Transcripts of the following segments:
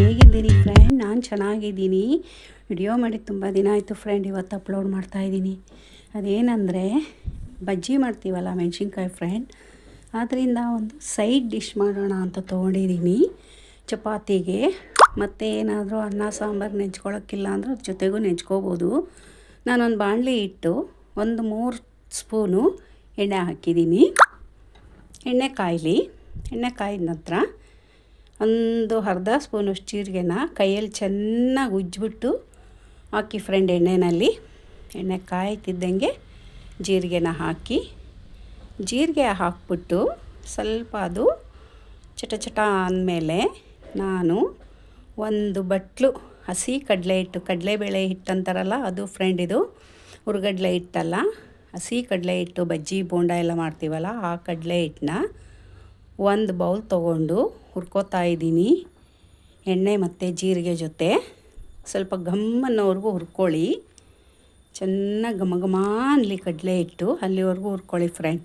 ಹೇಗಿದ್ದೀರಿ ಫ್ರೆಂಡ್ ನಾನು ಚೆನ್ನಾಗಿದ್ದೀನಿ. ವಿಡಿಯೋ ಮಾಡಿ ತುಂಬ ದಿನ ಆಯಿತು ಫ್ರೆಂಡ್ ಇವತ್ತು ಅಪ್ಲೋಡ್ ಮಾಡ್ತಾಯಿದ್ದೀನಿ ಅದೇನೆಂದರೆ, ಬಜ್ಜಿ ಮಾಡ್ತೀವಲ್ಲ ಮೆಣಸಿನ್ಕಾಯಿ ಫ್ರೆಂಡ್ ಆದ್ದರಿಂದ ಒಂದು ಸೈಡ್ ಡಿಶ್ ಮಾಡೋಣ ಅಂತ ತೊಗೊಂಡಿದ್ದೀನಿ ಚಪಾತಿಗೆ. ಮತ್ತು ಏನಾದರೂ ಅನ್ನ, ಸಾಂಬಾರು ನೆಂಚ್ಕೊಳ್ಳೋಕ್ಕಿಲ್ಲ ಅದ್ರ ಜೊತೆಗೂ ನೆಂಚ್ಕೋಬೋದು. ನಾನೊಂದು ಬಾಣಲಿ ಇಟ್ಟು ಒಂದು ಮೂರು ಸ್ಪೂನು ಎಣ್ಣೆ ಹಾಕಿದ್ದೀನಿ ಎಣ್ಣೆ ಕಾಯಲಿ. ಎಣ್ಣೆ ಕಾಯಿದ ನಂತರ ಒಂದು ಅರ್ಧ ಸ್ಪೂನಷ್ಟು ಜೀರಿಗೆನ ಕೈಯಲ್ಲಿ ಚೆನ್ನಾಗಿ ಉಜ್ಜಿಬಿಟ್ಟು ಹಾಕಿ ಫ್ರೆಂಡ್ ಎಣ್ಣೆಯಲ್ಲಿ ಎಣ್ಣೆ ಕಾಯ್ತಿದ್ದಂಗೆ ಜೀರಿಗೆನ ಹಾಕಿ. ಜೀರಿಗೆ ಹಾಕ್ಬಿಟ್ಟು ಸ್ವಲ್ಪ ಅದು ಚಟ ಚಟ ಅಂದಮೇಲೆ ನಾನು ಒಂದು ಬಟ್ಲು, ಹಸಿ ಕಡಲೆ ಹಿಟ್ಟು ಕಡಲೆಬೇಳೆ ಹಿಟ್ಟು ಅಂತಾರಲ್ಲ ಅದು ಫ್ರೆಂಡ್ ಇದು ಹುರ್ಗಡ್ಲೆ ಹಿಟ್ಟಲ್ಲ, ಹಸಿ ಕಡಲೆ ಹಿಟ್ಟು, ಬಜ್ಜಿ, ಬೋಂಡ ಎಲ್ಲ ಮಾಡ್ತೀವಲ್ಲ ಆ ಕಡಲೆ ಹಿಟ್ಟನ್ನ ಒಂದು ಬೌಲ್ ತೊಗೊಂಡು ಹುರ್ಕೋತಾ ಇದ್ದೀನಿ ಎಣ್ಣೆ ಮತ್ತು ಜೀರಿಗೆ ಜೊತೆ. ಸ್ವಲ್ಪ ಘಮ್ ಅನ್ನೋವರೆಗೂ ಹುರ್ಕೊಳ್ಳಿ. ಚೆನ್ನಾಗಿ ಘಮ ಘಮ ಅಲ್ಲಿ ಕಡಲೆ ಇಟ್ಟು ಅಲ್ಲಿವರೆಗೂ ಹುರ್ಕೊಳ್ಳಿ ಫ್ರೆಂಡ್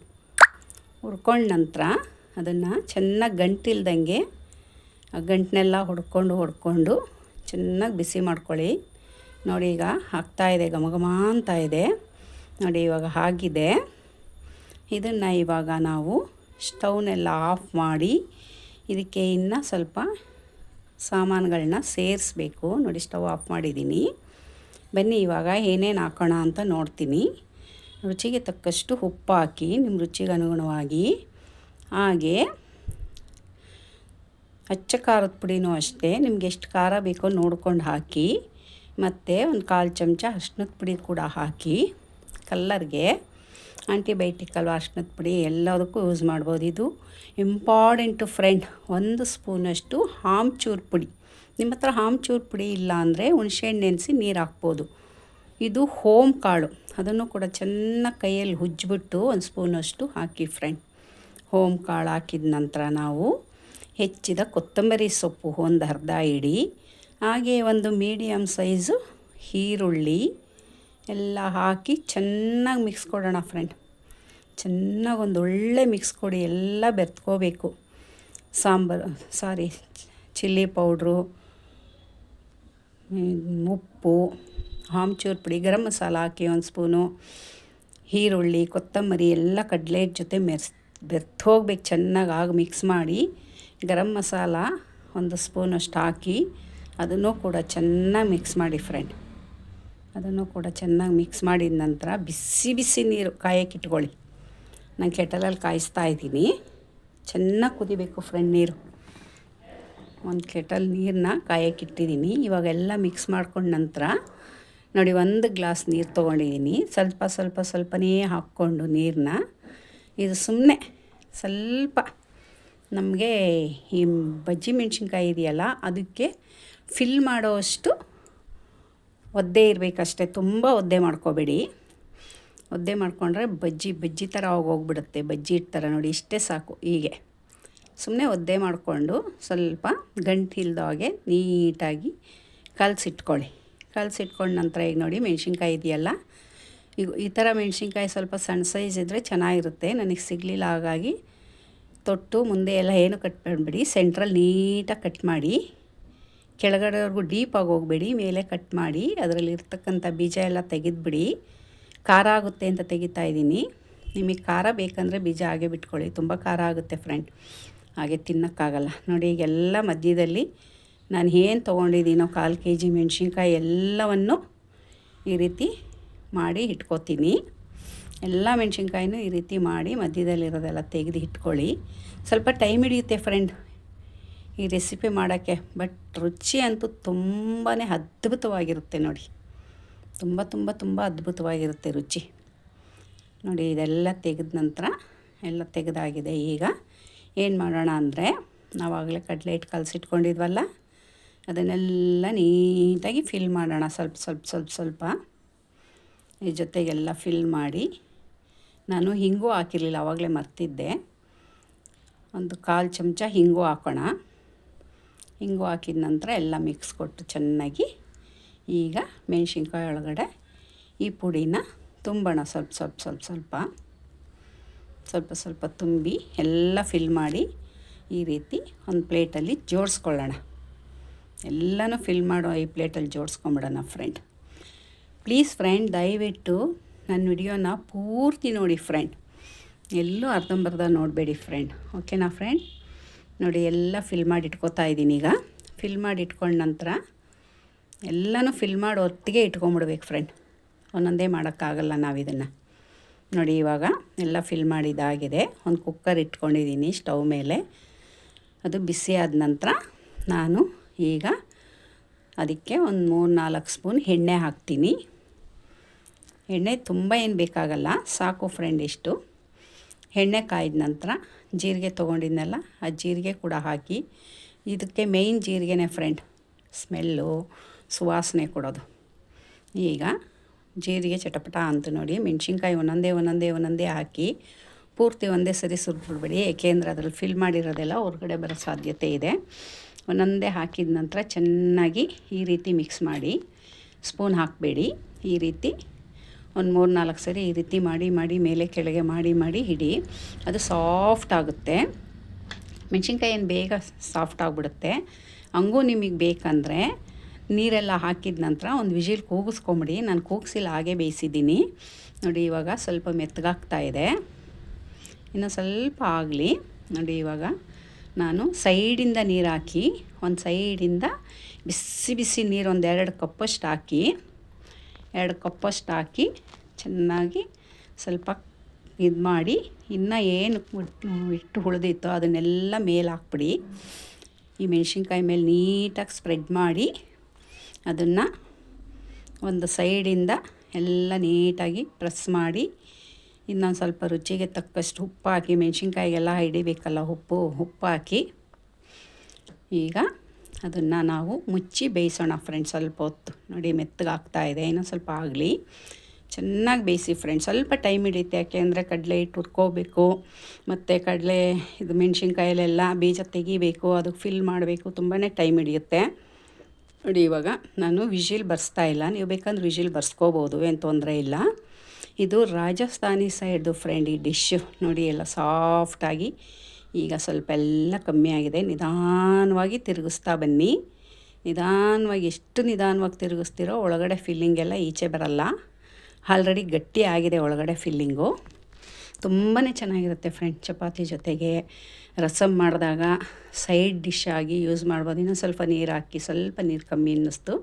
ಹುರ್ಕೊಂಡ ನಂತರ ಅದನ್ನು ಚೆನ್ನಾಗಿ ಗಂಟಿಲ್ದಂಗೆ ಆ ಗಂಟನ್ನೆಲ್ಲ ಹೊಡ್ಕೊಂಡು ಹೊಡ್ಕೊಂಡು ಚೆನ್ನಾಗಿ ಬಿಸಿ ಮಾಡ್ಕೊಳ್ಳಿ. ನೋಡಿ ಈಗ ಹಾಕ್ತಾಯಿದೆ ಘಮ ಅಂತ ಇದೆ. ನೋಡಿ ಇವಾಗ ಆಗಿದೆ. ಇದನ್ನು ಇವಾಗ ನಾವು ಸ್ಟವ್ನೆಲ್ಲ ಆಫ್ ಮಾಡಿ ಇದಕ್ಕೆ ಇನ್ನು ಸ್ವಲ್ಪ ಸಾಮಾನುಗಳನ್ನ ಸೇರಿಸ್ಬೇಕು. ನೋಡಿ ಸ್ಟವ್ ಆಫ್ ಮಾಡಿದ್ದೀನಿ. ಬನ್ನಿ, ಇವಾಗ ಏನೇನು ಹಾಕೋಣ ಅಂತ ನೋಡ್ತೀನಿ. ರುಚಿಗೆ ತಕ್ಕಷ್ಟು ಉಪ್ಪು ಹಾಕಿ ನಿಮ್ಮ ರುಚಿಗೆ ಅನುಗುಣವಾಗಿ. ಹಾಗೆ ಅಚ್ಚ ಖಾರದ ಪುಡಿನೂ ಅಷ್ಟೇ. ನಿಮ್ಗೆ ಎಷ್ಟು ಖಾರ ಬೇಕೋ ನೋಡ್ಕೊಂಡು ಹಾಕಿ, ಮತ್ತು ಒಂದು ಕಾಲು ಚಮಚ ಅರ್ಶಿನದ ಪುಡಿ ಕೂಡ ಹಾಕಿ, ಕಲ್ಲರ್ಗೆ. ಆಂಟಿಬಯೋಟಿಕ್ ಅಲ್ವಾ ಪುಡಿ ಎಲ್ಲದಕ್ಕೂ ಯೂಸ್ ಮಾಡ್ಬೋದು. ಇದು ಇಂಪಾರ್ಟೆಂಟು ಫ್ರೆಂಡ್ ಒಂದು ಸ್ಪೂನಷ್ಟು ಆಮ್ಚೂರು ಪುಡಿ. ನಿಮ್ಮ ಹತ್ರ ಆಮ್ಚೂರು ಪುಡಿ ಇಲ್ಲ ಅಂದರೆ ಹುಣಸೆಹಣ್ಣು ನೆನೆಸಿ ನೀರು ಹಾಕ್ಬೋದು. ಇದು ಹೋಮ್ ಕಾಳು. ಅದನ್ನು ಕೂಡ ಚೆನ್ನಾಗಿ ಕೈಯಲ್ಲಿ ಉಜ್ಜಿಬಿಟ್ಟು ಒಂದು ಸ್ಪೂನಷ್ಟು ಹಾಕಿ ಫ್ರೆಂಡ್ ಹೋಮ್ ಕಾಳು ಹಾಕಿದ ನಂತರ ನಾವು ಹೆಚ್ಚಿದ ಕೊತ್ತಂಬರಿ ಸೊಪ್ಪು ಒಂದು ಅರ್ಧ ಇಡಿ. ಹಾಗೆ ಒಂದು ಮೀಡಿಯಮ್ ಸೈಜು ಈರುಳ್ಳಿ ಎಲ್ಲ ಹಾಕಿ ಚೆನ್ನಾಗಿ ಮಿಕ್ಸ್ ಕೊಡೋಣ ಫ್ರೆಂಡ್ ಚೆನ್ನಾಗಿ ಒಂದು ಒಳ್ಳೆ ಮಿಕ್ಸ್ ಕೊಡಿ, ಎಲ್ಲ ಬೆರ್ತ್ಕೋಬೇಕು. ಸಾಂಬಾರು ಸಾರಿ ಚಿಲ್ಲಿ ಪೌಡ್ರು ಉಪ್ಪು, ಆಮ್ಚೂರು ಪುಡಿ, ಗರಂ ಮಸಾಲ ಹಾಕಿ ಒಂದು ಸ್ಪೂನು ಈರುಳ್ಳಿ, ಕೊತ್ತಂಬರಿ, ಎಲ್ಲ ಕಡಲೆ ಜೊತೆ ಮೆರ್ಸ್ ಬೆರ್ತ್ ಹೋಗ್ಬೇಕು ಚೆನ್ನಾಗಿ ಆಗ ಮಿಕ್ಸ್ ಮಾಡಿ. ಗರಂ ಮಸಾಲ ಒಂದು ಸ್ಪೂನಷ್ಟು ಹಾಕಿ, ಅದನ್ನು ಕೂಡ ಚೆನ್ನಾಗಿ ಮಿಕ್ಸ್ ಮಾಡಿ ಫ್ರೆಂಡ್ ಅದನ್ನು ಕೂಡ ಚೆನ್ನಾಗಿ ಮಿಕ್ಸ್ ಮಾಡಿದ ನಂತರ ಬಿಸಿ ಬಿಸಿ ನೀರು ಕಾಯಕ್ಕೆ ಇಟ್ಕೊಳ್ಳಿ. ನಾನು ಕೆಟಲಲ್ಲಿ ಕಾಯಿಸ್ತಾ ಇದ್ದೀನಿ. ಚೆನ್ನಾಗಿ ಕುದಿಬೇಕು ಫ್ರೆಂಡ್ ನೀರು. ಒಂದು ಕೆಟಲ್ ನೀರನ್ನ ಕಾಯಕ್ಕೆ ಇಟ್ಟಿದ್ದೀನಿ. ಇವಾಗೆಲ್ಲ ಮಿಕ್ಸ್ ಮಾಡ್ಕೊಂಡ ನಂತರ ನೋಡಿ, ಒಂದು ಗ್ಲಾಸ್ ನೀರು ತೊಗೊಂಡಿದ್ದೀನಿ. ಸ್ವಲ್ಪ ಸ್ವಲ್ಪ ಸ್ವಲ್ಪನೇ ಹಾಕ್ಕೊಂಡು ನೀರನ್ನ. ಇದು ಸುಮ್ಮನೆ ಸ್ವಲ್ಪ ನಮಗೆ ಈ ಬಜ್ಜಿ ಮೆಣಸಿನ್ಕಾಯಿ ಇದೆಯಲ್ಲ, ಅದಕ್ಕೆ ಫಿಲ್ ಮಾಡೋವಷ್ಟು ಒದ್ದೆ ಇರಬೇಕಷ್ಟೇ, ತುಂಬ ಒದ್ದೆ ಮಾಡ್ಕೋಬೇಡಿ. ಒದ್ದೆ ಮಾಡಿಕೊಂಡ್ರೆ ಬಜ್ಜಿ ಬಜ್ಜಿ ಥರ ಹೋಗೋಗ್ಬಿಡುತ್ತೆ ಬಜ್ಜಿ ಇಟ್ಟು ನೋಡಿ, ಇಷ್ಟೇ ಸಾಕು, ಹೀಗೆ. ಸುಮ್ಮನೆ ಒದ್ದೆ ಮಾಡಿಕೊಂಡು ಸ್ವಲ್ಪ ಗಂಟಿಲ್ದ ಹಾಗೆ ನೀಟಾಗಿ ಕಲಸಿಟ್ಕೊಳ್ಳಿ. ಕಲಸಿಟ್ಕೊಂಡು ನಂತರ ಈಗ ನೋಡಿ ಮೆಣಸಿನ್ಕಾಯಿ ಇದೆಯಲ್ಲ, ಈಗ ಈ ಥರ ಮೆಣಸಿನ್ಕಾಯಿ ಸ್ವಲ್ಪ ಸಣ್ಣ ಸೈಜ್ ಇದ್ದರೆ ಚೆನ್ನಾಗಿರುತ್ತೆ, ನನಗೆ ಸಿಗಲಿಲ್ಲ ಹಾಗಾಗಿ ತೊಟ್ಟು, ಮುಂದೆ ಎಲ್ಲ ಏನು ಕಟ್ ಮಾಡ್ಬಿಡಿ ಸೆಂಟ್ರಲ್ಲಿ ನೀಟಾಗಿ ಕಟ್ ಮಾಡಿ. ಕೆಳಗಡೆವರೆಗೂ ಡೀಪಾಗಿ ಹೋಗಬೇಡಿ, ಮೇಲೆ ಕಟ್ ಮಾಡಿ, ಅದರಲ್ಲಿ ಇರ್ತಕ್ಕಂಥ ಬೀಜ ಎಲ್ಲ ತೆಗೆದುಬಿಡಿ. ಖಾರ ಆಗುತ್ತೆ ಅಂತ ತೆಗಿತಾ ಇದ್ದೀನಿ. ನಿಮಗೆ ಖಾರ ಬೇಕಂದರೆ ಬೀಜ ಹಾಗೆ ಬಿಟ್ಕೊಳ್ಳಿ, ತುಂಬ ಖಾರ ಆಗುತ್ತೆ ಫ್ರೆಂಡ್ ಹಾಗೆ ತಿನ್ನೋಕ್ಕಾಗಲ್ಲ. ನೋಡಿ, ಈಗೆಲ್ಲ ಮಧ್ಯದಲ್ಲಿ ನಾನು ಏನು ತೊಗೊಂಡಿದ್ದೀನೋ ಕಾಲು ಕೆ ಜಿ ಮೆಣಸಿನ್ಕಾಯಿ ಎಲ್ಲವನ್ನು ಈ ರೀತಿ ಮಾಡಿ ಇಟ್ಕೋತೀನಿ. ಎಲ್ಲ ಮೆಣಸಿನ್ಕಾಯಿನೂ ಈ ರೀತಿ ಮಾಡಿ ಮಧ್ಯದಲ್ಲಿರೋದೆಲ್ಲ ತೆಗೆದು ಇಟ್ಕೊಳ್ಳಿ. ಸ್ವಲ್ಪ ಟೈಮ್ ಹಿಡಿಯುತ್ತೆ ಫ್ರೆಂಡ್ ಈ ರೆಸಿಪಿ ಮಾಡೋಕ್ಕೆ. ಬಟ್ ರುಚಿ ಅಂತೂ ತುಂಬಾ ಅದ್ಭುತವಾಗಿರುತ್ತೆ ನೋಡಿ. ತುಂಬ ತುಂಬ ತುಂಬ ಅದ್ಭುತವಾಗಿರುತ್ತೆ ರುಚಿ. ನೋಡಿ, ಇದೆಲ್ಲ ತೆಗೆದ ನಂತರ, ಎಲ್ಲ ತೆಗೆದಾಗಿದೆ. ಈಗ ಏನು ಮಾಡೋಣ ಅಂದರೆ ನಾವಾಗಲೇ ಕಡಲೆ ಹಿಟ್ಟು ಕಲಸಿಟ್ಕೊಂಡಿದ್ವಲ್ಲ, ಅದನ್ನೆಲ್ಲ ನೀಟಾಗಿ ಫಿಲ್ ಮಾಡೋಣ. ಸ್ವಲ್ಪ ಸ್ವಲ್ಪ ಸ್ವಲ್ಪ ಸ್ವಲ್ಪ. ಈ ಜೊತೆಗೆಲ್ಲ ಫಿಲ್ ಮಾಡಿ, ನಾನು ಹಿಂಗೂ ಹಾಕಿರಲಿಲ್ಲ ಆವಾಗಲೇ ಮರ್ತಿದ್ದೆ. ಒಂದು ಕಾಲು ಚಮಚ ಹಿಂಗೂ ಹಾಕೋಣ. ಹಿಂಗು ಹಾಕಿದ ನಂತರ ಎಲ್ಲ ಮಿಕ್ಸ್ ಕೊಟ್ಟು ಚೆನ್ನಾಗಿ ಈಗ ಮೆಣಸಿನ್ಕಾಯಿ ಒಳಗಡೆ ಈ ಪುಡಿನ ತುಂಬೋಣ ಸ್ವಲ್ಪ ಸ್ವಲ್ಪ ಸ್ವಲ್ಪ ಸ್ವಲ್ಪ ಸ್ವಲ್ಪ ಸ್ವಲ್ಪ ತುಂಬಿ ಎಲ್ಲ ಫಿಲ್ ಮಾಡಿ ಈ ರೀತಿ ಒಂದು ಪ್ಲೇಟಲ್ಲಿ ಜೋಡಿಸ್ಕೊಳ್ಳೋಣ. ಎಲ್ಲನೂ ಫಿಲ್ ಮಾಡೋ ಈ ಪ್ಲೇಟಲ್ಲಿ ಜೋಡಿಸ್ಕೊಂಬಿಡೋಣ ಫ್ರೆಂಡ್ ಪ್ಲೀಸ್ ಫ್ರೆಂಡ್ ದಯವಿಟ್ಟು ನನ್ನ ವಿಡಿಯೋನ ಪೂರ್ತಿ ನೋಡಿ ಫ್ರೆಂಡ್ ಎಲ್ಲೂ ಅರ್ಧಂಬರ್ಧ ನೋಡಬೇಡಿ ಫ್ರೆಂಡ್ ಓಕೆನಾ ಫ್ರೆಂಡ್ ನೋಡಿ, ಎಲ್ಲ ಫಿಲ್ ಮಾಡಿ ಇಟ್ಕೋತಾ ಇದ್ದೀನಿ ಈಗ. ಫಿಲ್ ಮಾಡಿ ಇಟ್ಕೊಂಡ ನಂತರ ಎಲ್ಲನೂ ಫಿಲ್ ಮಾಡಿ ಹೊತ್ತಿಗೆ ಇಟ್ಕೊಂಬಿಡ್ಬೇಕು ಫ್ರೆಂಡ್ ಒಂದೊಂದೇ ಮಾಡೋಕ್ಕಾಗಲ್ಲ ನಾವು ಇದನ್ನು ನೋಡಿ, ಇವಾಗ ಎಲ್ಲ ಫಿಲ್ ಮಾಡಿದಾಗಿದೆ. ಒಂದು ಕುಕ್ಕರ್ ಇಟ್ಕೊಂಡಿದ್ದೀನಿ ಸ್ಟವ್ ಮೇಲೆ. ಅದು ಬಿಸಿ ಆದ ನಂತರ ನಾನು ಈಗ ಅದಕ್ಕೆ ಒಂದು ಮೂರು ನಾಲ್ಕು ಸ್ಪೂನ್ ಎಣ್ಣೆ ಹಾಕ್ತೀನಿ. ಎಣ್ಣೆ ತುಂಬ ಏನು ಬೇಕಾಗಲ್ಲ, ಸಾಕು ಫ್ರೆಂಡ್ ಇಷ್ಟು. ಎಣ್ಣೆ ಕಾಯ್ದ ನಂತರ ಜೀರಿಗೆ ತೊಗೊಂಡಿದ್ನಲ್ಲ, ಆ ಜೀರಿಗೆ ಕೂಡ ಹಾಕಿ, ಇದಕ್ಕೆ ಮೇಯ್ನ್ ಜೀರಿಗೆನೇ ಫ್ರೆಂಡ್ ಸ್ಮೆಲ್ಲು ಸುವಾಸನೆ ಕೊಡೋದು. ಈಗ ಜೀರಿಗೆ ಚಟಪಟ ಅಂತ ನೋಡಿ, ಮೆಣಸಿನ್ಕಾಯಿ ಒಂದೊಂದೇ ಒಂದೊಂದೇ ಒಂದೊಂದೇ ಹಾಕಿ ಪೂರ್ತಿ ಒಂದೇ ಸರಿ ಸುರಿದ್ಬಿಡ್ಬೇಡಿ ಏಕೆಂದರೆ ಅದರಲ್ಲಿ ಫಿಲ್ ಮಾಡಿರೋದೆಲ್ಲ ಹೊರಗಡೆ ಬರೋ ಸಾಧ್ಯತೆ ಇದೆ. ಒಂದೊಂದೇ ಹಾಕಿದ ನಂತರ ಚೆನ್ನಾಗಿ ಈ ರೀತಿ ಮಿಕ್ಸ್ ಮಾಡಿ ಸ್ಪೂನ್ ಹಾಕಬೇಡಿ, ಈ ರೀತಿ ಒಂದು ಮೂರು ನಾಲ್ಕು ಸರಿ ಈ ರೀತಿ ಮಾಡಿ ಮಾಡಿ, ಮೇಲೆ, ಕೆಳಗೆ ಮಾಡಿ ಮಾಡಿ ಹಿಡಿ, ಅದು ಸಾಫ್ಟ್ ಆಗುತ್ತೆ. ಮೆಣಸಿನ್ಕಾಯಿ ಬೇಗ ಸಾಫ್ಟ್ ಆಗಿಬಿಡುತ್ತೆ. ಹಂಗೂ ನಿಮಗೆ ಬೇಕಂದರೆ ನೀರೆಲ್ಲ ಹಾಕಿದ ನಂತರ ಒಂದು ವಿಜಿಲ್ ಕೂಗಿಸ್ಕೊಂಬಿಡಿ. ನಾನು ಕೂಗಿಸಿಲ್ಲ, ಹಾಗೆ ಬೇಯಿಸಿದ್ದೀನಿ. ನೋಡಿ ಇವಾಗ ಸ್ವಲ್ಪ ಮೆತ್ತಗಾಗ್ತಾ ಇದೆ. ಇನ್ನು ಸ್ವಲ್ಪ ಆಗಲಿ. ನೋಡಿ ಇವಾಗ ನಾನು ಸೈಡಿಂದ ನೀರು ಹಾಕಿ, ಒಂದು ಸೈಡಿಂದ ಬಿಸಿ ಬಿಸಿ ನೀರು ಒಂದೆರಡು ಕಪ್ಪಷ್ಟು ಹಾಕಿ ಎರಡು ಕಪ್ಪಷ್ಟು ಹಾಕಿ ಚೆನ್ನಾಗಿ ಸ್ವಲ್ಪ ಇದು ಮಾಡಿ ಇನ್ನು ಏನು ಇಟ್ಟು ಉಳಿದಿತ್ತೋ ಅದನ್ನೆಲ್ಲ ಮೇಲೆ ಹಾಕ್ಬಿಡಿ. ಈ ಮೆಣಸಿನ್ಕಾಯಿ ಮೇಲೆ ನೀಟಾಗಿ ಸ್ಪ್ರೆಡ್ ಮಾಡಿ ಅದನ್ನು ಒಂದು ಸೈಡಿಂದ ಎಲ್ಲ ನೀಟಾಗಿ ಪ್ರೆಸ್ ಮಾಡಿ ಇನ್ನೊಂದು ಸ್ವಲ್ಪ ರುಚಿಗೆ ತಕ್ಕಷ್ಟು ಉಪ್ಪು ಹಾಕಿ ಮೆಣಸಿನ್ಕಾಯಿಗೆಲ್ಲ ಹಿಡಿಬೇಕಲ್ಲ ಉಪ್ಪು ಉಪ್ಪು ಹಾಕಿ. ಈಗ ಅದನ್ನು ನಾವು ಮುಚ್ಚಿ ಬೇಯಿಸೋಣ ಫ್ರೆಂಡ್ಸ್ ಸ್ವಲ್ಪ ಹೊತ್ತು. ನೋಡಿ, ಮೆತ್ತಗಾಗ್ತಾ ಇದೆ. ಇನ್ನೊಂದು ಸ್ವಲ್ಪ ಆಗಲಿ. ಚೆನ್ನಾಗಿ ಬೇಯಿಸಿ ಫ್ರೆಂಡ್ಸ್ ಸ್ವಲ್ಪ ಟೈಮ್ ಹಿಡಿಯುತ್ತೆ. ಯಾಕೆಂದರೆ ಕಡಲೆ ಹಿಟ್ಟು ಹುರ್ಕೋಬೇಕು. ಮತ್ತು ಕಡಲೆ, ಇದು ಮೆಣಸಿನ್ಕಾಯಲ್ಲೆಲ್ಲ ಬೀಜ ತೆಗಿಬೇಕು. ಅದಕ್ಕೆ ಫಿಲ್ ಮಾಡಬೇಕು. ತುಂಬಾ ಟೈಮ್ ಹಿಡಿಯುತ್ತೆ. ನೋಡಿ, ಇವಾಗ ನಾನು ವಿಜಿಲ್ ಬರ್ಸ್ತಾ ಇಲ್ಲ. ನೀವು ಬೇಕಂದ್ರೆ ವಿಜಿಲ್ ಬರ್ಸ್ಕೋಬೋದು. ಏನು ತೊಂದರೆ ಇಲ್ಲ. ಇದು ರಾಜಸ್ಥಾನಿ ಸೈಡ್ದು ಫ್ರೆಂಡ್ ಈ ಡಿಶ್ಶು ನೋಡಿ, ಎಲ್ಲ ಸಾಫ್ಟಾಗಿ ಈಗ ಸ್ವಲ್ಪ ಎಲ್ಲ ಕಮ್ಮಿ ಆಗಿದೆ. ನಿಧಾನವಾಗಿ ತಿರುಗಿಸ್ತಾ ಬನ್ನಿ. ನಿಧಾನವಾಗಿ ಎಷ್ಟು ನಿಧಾನವಾಗಿ ತಿರುಗಿಸ್ತಿರೋ ಒಳಗಡೆ ಫಿಲ್ಲಿಂಗ್ ಎಲ್ಲ ಈಚೆ ಬರಲ್ಲ. ಆಲ್ರೆಡಿ ಗಟ್ಟಿ ಆಗಿದೆ ಒಳಗಡೆ ಫಿಲ್ಲಿಂಗು ತುಂಬಾ ಚೆನ್ನಾಗಿರುತ್ತೆ ಫ್ರೆಂಡ್ ಚಪಾತಿ ಜೊತೆಗೆ. ರಸಮ್ ಮಾಡಿದಾಗ ಸೈಡ್ ಡಿಶ್ ಆಗಿ ಯೂಸ್ ಮಾಡ್ಬೋದು. ಇನ್ನೊಂದು ಸ್ವಲ್ಪ ನೀರು ಹಾಕಿ, ಸ್ವಲ್ಪ ನೀರು ಕಮ್ಮಿ ಅನ್ನಿಸ್ತು.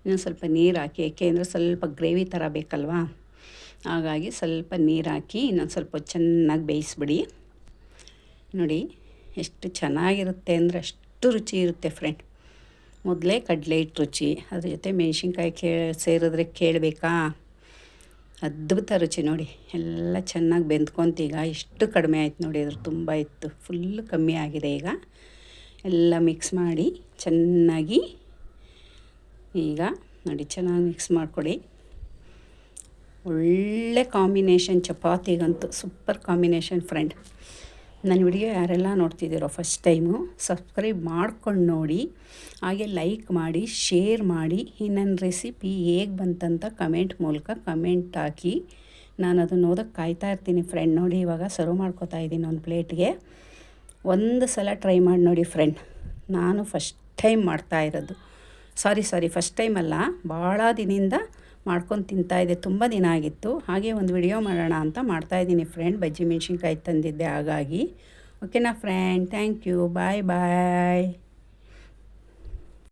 ಇನ್ನೊಂದು ಸ್ವಲ್ಪ ನೀರು ಹಾಕಿ ಏಕೆಂದರೆ ಸ್ವಲ್ಪ ಗ್ರೇವಿ ಥರ ಬೇಕಲ್ವಾ? ಹಾಗಾಗಿ ಸ್ವಲ್ಪ ನೀರು ಹಾಕಿ ಇನ್ನೊಂದು ಸ್ವಲ್ಪ ಚೆನ್ನಾಗಿ ಬೇಯಿಸ್ಬಿಡಿ. ನೋಡಿ, ಎಷ್ಟು ಚೆನ್ನಾಗಿರುತ್ತೆ ಅಂದರೆ ಅಷ್ಟು ರುಚಿ ಇರುತ್ತೆ ಫ್ರೆಂಡ್ ಮೊದಲೇ ಕಡಲೆ ಹಿಟ್ಟು ರುಚಿ, ಅದ್ರ ಜೊತೆ ಮೆಣಸಿನ್ಕಾಯಿ ಕೇ, ಸೇರಿದ್ರೆ ಕೇಳಬೇಕಾ? ಅದ್ಭುತ ರುಚಿ ನೋಡಿ. ಎಲ್ಲ ಚೆನ್ನಾಗಿ ಬೆಂದ್ಕೊಂತೀಗ ಎಷ್ಟು ಕಡಿಮೆ ಆಯ್ತು ನೋಡಿ, ಅದ್ರ ತುಂಬ ಇತ್ತು ಫುಲ್ ಕಮ್ಮಿ ಆಗಿದೆ ಈಗ. ಎಲ್ಲ ಮಿಕ್ಸ್ ಮಾಡಿ ಚೆನ್ನಾಗಿ ಈಗ ನೋಡಿ ಚೆನ್ನಾಗಿ ಮಿಕ್ಸ್ ಮಾಡಿಕೊಡಿ ಒಳ್ಳೆ ಕಾಂಬಿನೇಷನ್ ಚಪಾತಿಗಂತೂ ಸೂಪರ್ ಕಾಂಬಿನೇಷನ್ ಫ್ರೆಂಡ್ ನನ್ನ ವಿಡಿಯೋ ಯಾರೆಲ್ಲ ನೋಡ್ತಿದ್ದೀರೋ ಫಸ್ಟ್ ಟೈಮು ಸಬ್ಸ್ಕ್ರೈಬ್ ಮಾಡ್ಕೊಂಡು ನೋಡಿ, ಹಾಗೆ ಲೈಕ್ ಮಾಡಿ ಶೇರ್ ಮಾಡಿ, ಈ ನನ್ನ ರೆಸಿಪಿ ಹೇಗೆ ಬಂತಂತ ಕಮೆಂಟ್ ಮೂಲಕ ಕಮೆಂಟ್ ಹಾಕಿ. ನಾನು ಅದನ್ನು ಓದೋಕ್ಕೆ ಕಾಯ್ತಾ ಇರ್ತೀನಿ ಫ್ರೆಂಡ್ ನೋಡಿ, ಇವಾಗ ಸರ್ವ್ ಮಾಡ್ಕೋತಾ ಇದ್ದೀನಿ ಒಂದು ಪ್ಲೇಟ್ಗೆ ಒಂದು ಸಲ ಟ್ರೈ ಮಾಡಿ ನೋಡಿ ಫ್ರೆಂಡ್ ನಾನು ಫಸ್ಟ್ ಟೈಮ್ ಮಾಡ್ತಾ ಇರೋದು. ಸಾರಿ ಸಾರಿ ಫಸ್ಟ್ ಟೈಮ್ ಅಲ್ಲ ಭಾಳ ದಿನದಿಂದ ಮಾಡ್ಕೊಂಡು ತಿಂತಾಯಿದ್ದೆ ತುಂಬ ದಿನ ಆಗಿತ್ತು. ಹಾಗೆ ಒಂದು ವಿಡಿಯೋ ಮಾಡೋಣ ಅಂತ ಮಾಡ್ತಾಯಿದ್ದೀನಿ ಫ್ರೆಂಡ್ ಬಜ್ಜಿ ಮೆಣಸಿನ್ಕಾಯಿ ತಂದಿದ್ದೆ, ಹಾಗಾಗಿ. ಓಕೆನಾ friend thank you bye bye